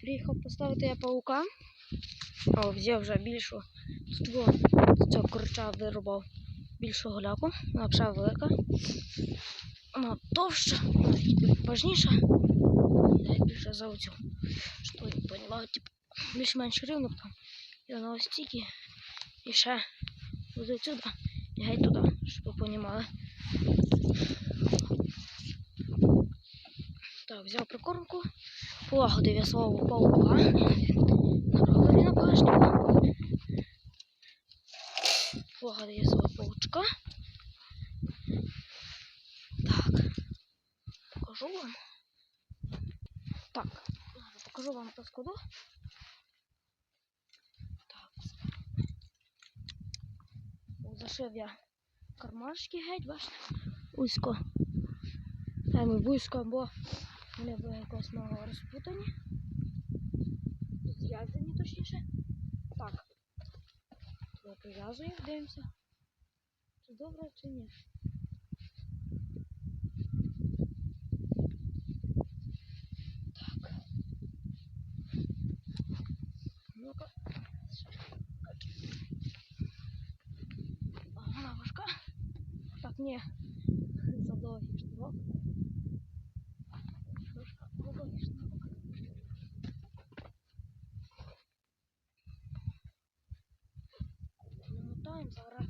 Приїхав поставити я паука. О, взяв вже більшу. Тут во, цього корча вирубав більшу голяку. Вона вже велика. Вона товща, важніша. Я більше за оцю. Що я поняла, типу, більш-менш рівно там. І вона ось стільки. І ще ось отсюди. І геть туди, щоб ви понімали. Так, взяв прикормку. Полагодив я свого паука. На ровері на багажнику. Полагодив я свого паучка. Так. Покажу вам. Так, покажу вам паскуду. Зашив я кармашки геть, бачите? Узько. Саме вузько, бо вони були якось мало розпутані. Зв'язані точніше. Так. То прив'язуємо, дивимося. Чи добре, чи ні. Так. Ну-ка. А, Вона важка. Так, ні. Задовгий шнурок. Намотаємо зараз.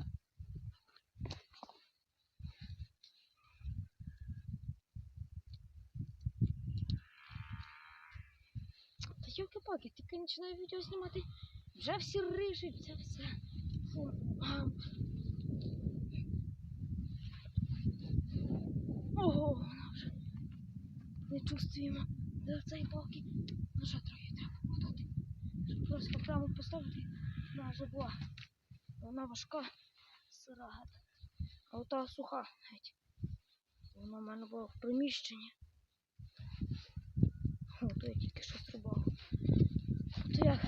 Та йолки-палки, тільки починаю відео знімати. Вже всі рижаться, все. Фу. Ого, вона вже не чувствуємо до цієї палки. Ну що трохи треба мотати. Щоб просто прямо поставити. Вона вже була. Вона важка, сира геть. А ота суха геть. Вона в мене була в приміщенні. О, то я тільки що стрибав. То як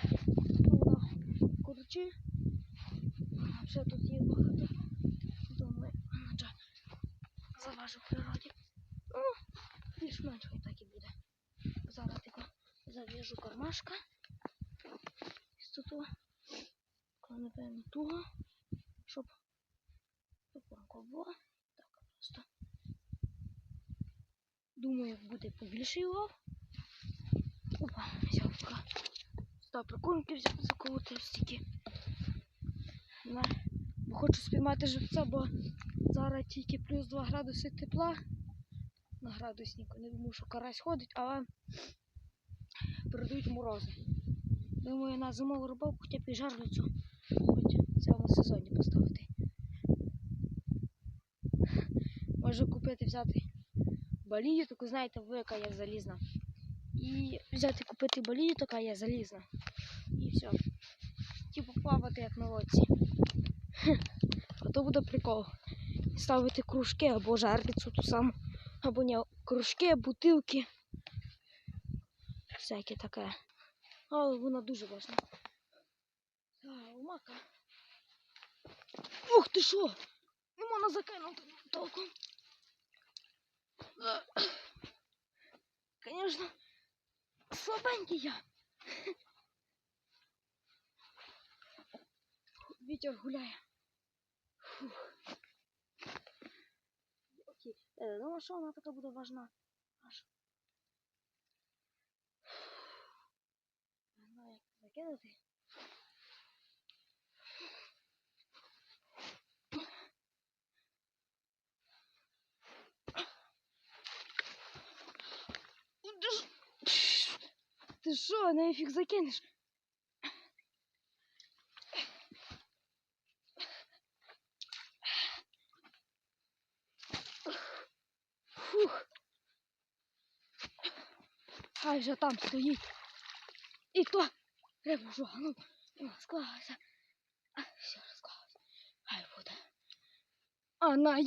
вона коротше. А Ще тут є багато. Думаю, вже заважу в природі. Ну, більш-менш так і буде. Зараз тако зав'яжу кармашка. Із тут. Коли напевно туго, щоб опорка була. Так, просто. Думаю, буде побільший улов. Опа, взяв пока. Сюди прикормки взяв заколоти стільки. Бо хочу спіймати живця, бо зараз тільки плюс 2 градуси тепла на градуснику. Не думаю, що карась ходить, але передають морози. Думаю, на зимову рибалку хоча б і жарлицю в цьому сезоні поставити. Можу купити, взяти балію, таку, знаєте, велика є залізна. І взяти купити балію, така є залізна. І все. Типу плавати як на лодці. А то буде прикол. Ставити кружки або жарлицю ту саму. Або не кружки, бутилки. Всяке таке. Але вона дуже важна. А, умака. Ух ти що! Не можна закинути толком. Звісно, слабенький я. Вітер гуляє. Фух. Окей. Е, ну, а що вона така буде важна? Аж. Не знаю, як закинути. Ти що, нафіг закинеш? Фух. Хай вже там стоїть. І то треба вже, ну, ну. А, все розклалося. Хай буде. А на.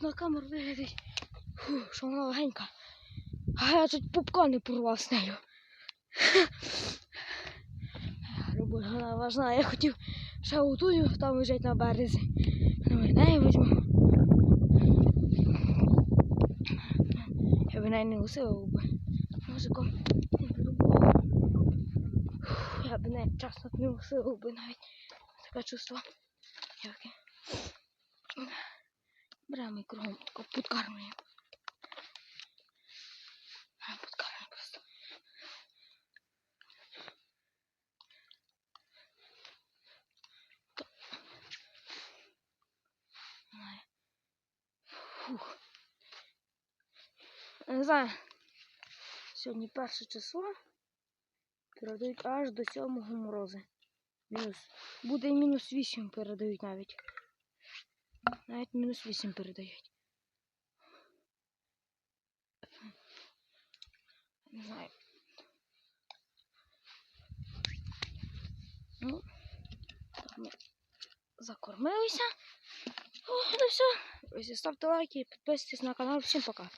На камеру виглядить, фу, що вона легенька. А я чуть пупка не порвав з нею. Робота вона важна. Я хотів ще отую, там лежить на березі. Думаю, неї візьму. би навіть не усилив би. Фух, Я б не чесно не усилив би навіть. Таке чувство. Беремо і кругом тако підкармлюємо. Фух. Не знаю. Сьогодні перше число. Передають аж до 7 морози. Мінус. Буде і мінус 8 передають навіть. Навіть мінус 8 передають. Не знаю. Ну, так ми закормилися. О, ну все. Ось ставте лайки, підписуйтесь на канал. Всім пока.